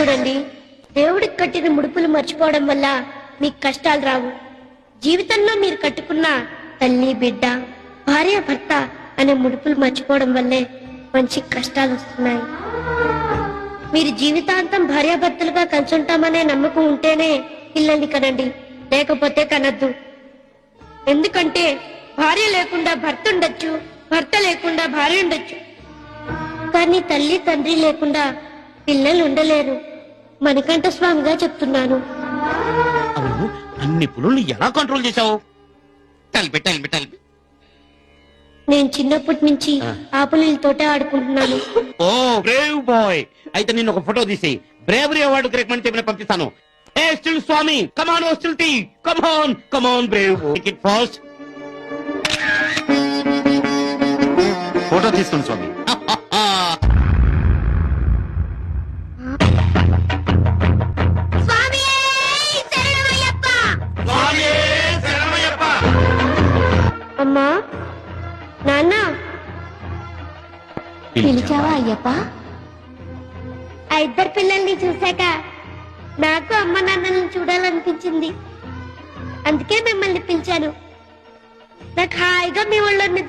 చూడండి. దేవుడికి కట్టిన ముడుపులు మర్చిపోవడం వల్ల మీకు కష్టాలు రావు. జీవితంలో మీరు కట్టుకున్న తల్లి బిడ్డ భార్య భర్త అనే ముడుపులు మర్చిపోవడం వల్లే మంచి కష్టాలు వస్తున్నాయి. మీరు జీవితాంతం భార్యాభర్తలుగా కలిసి ఉంటామనే నమ్మకం ఉంటేనే పిల్లల్ని కనండి లేకపోతే కనద్దు. ఎందుకంటే భార్య లేకుండా భర్త ఉండొచ్చు భర్త లేకుండా భార్య ఉండొచ్చు. కానీ తల్లి తండ్రి లేకుండా పిల్లలు ఉండలేరు. మణికంఠ స్వామిగా చెప్తున్నాను. అవును అన్ని పులుల్ని ఎలా కంట్రోల్ చేశావు? తలిపి తలిపి తలిపి నేను చిన్నప్పటి నుంచి ఆ. ఆపులతోటే ఆడుకుంటున్నాను. ఓ బ్రేవ్ బాయ్ అయితే నేను ఒక ఫోటో తీసి బ్రేవరీ అవార్డు రికమెండ్ చెప్పిన పంపిస్తాను. ఏ స్టిల్ స్వామి కమాన్ ఓ still tea come on come on brave it fast photo తీసుకోండి స్వామి నాన్న. పిలిచావా? అయ్యప్ప? ఆ ఇద్దరు పిల్లల్ని చూశాక నాకు అమ్మ నాన్నలను చూడాలనిపించింది. అందుకే మిమ్మల్ని పిలిచాను. నాకు హాయిగా మీ నిద్ర